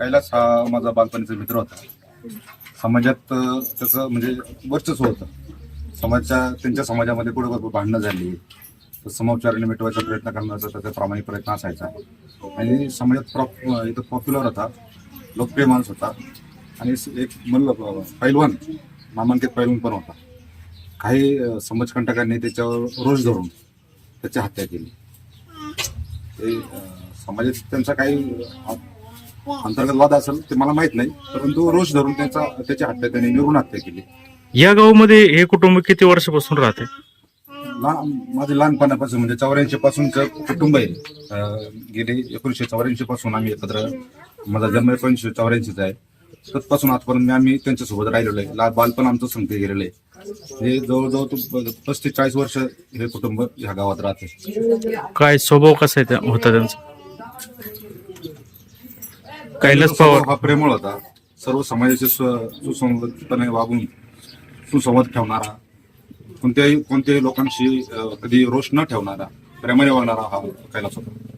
कैलास हा माझा बालपणीचा मित्र होता. समाजात त्याचं म्हणजे वर्चस्व होतं. समाजाच्या त्यांच्या समाजामध्ये कुठं भरपूर भांडणं झाली. तर समोपचाराने मिटवायचा प्रयत्न करण्याचा त्याचा प्रामाणिक प्रयत्न असायचा. आणि समाजात प्रॉप इथं पॉप्युलर होता लोकप्रिय माणूस होता. आणि स- एक म्हणलं पैलवान नामांकित पैलवान पण होता. काही समाजकंटकांनी त्याच्यावर रोष धरून त्याची हत्या केली. ते समाजात त्यांचा काही अंतर्गत वाद असेल ते मला माहीत नाही परंतु रोष धरून त्याचा त्याची हत्या त्यांनी निर्गुण हत्या केली. या गावामध्ये हे कुटुंब किती वर्षापासून राहते? लहान माझे लहानपणापासून म्हणजे चौऱ्याऐंशी पासूनचं कुटुंब आहे. अं, गेले एकोणीसशे चौऱ्याऐंशी पासून आम्ही एकत्र माझा जन्म एकोणीसशे चौऱ्याऐंशीचा आहे. तत्पासून आजपर्यंत आम्ही त्यांच्यासोबत राहिलेलो आहे. ला- बालपण आमचं संगते गेलेलं आहे. हे जवळजवळ तो पस्तीस चाळीस वर्ष हे कुटुंब ह्या गावात राहते. काय स्वभाव कसा आहे त्या- होता त्यांचा? कैलास पवार. हा प्रेमळ होता. सर्व समाजाचे सुसंगतपणे वागून सुसंवाद ठेवणारा कोणत्याही कोणत्याही लोकांशी कधी रोष न ठेवणारा प्रेमाने वागणारा हा कैलास होता.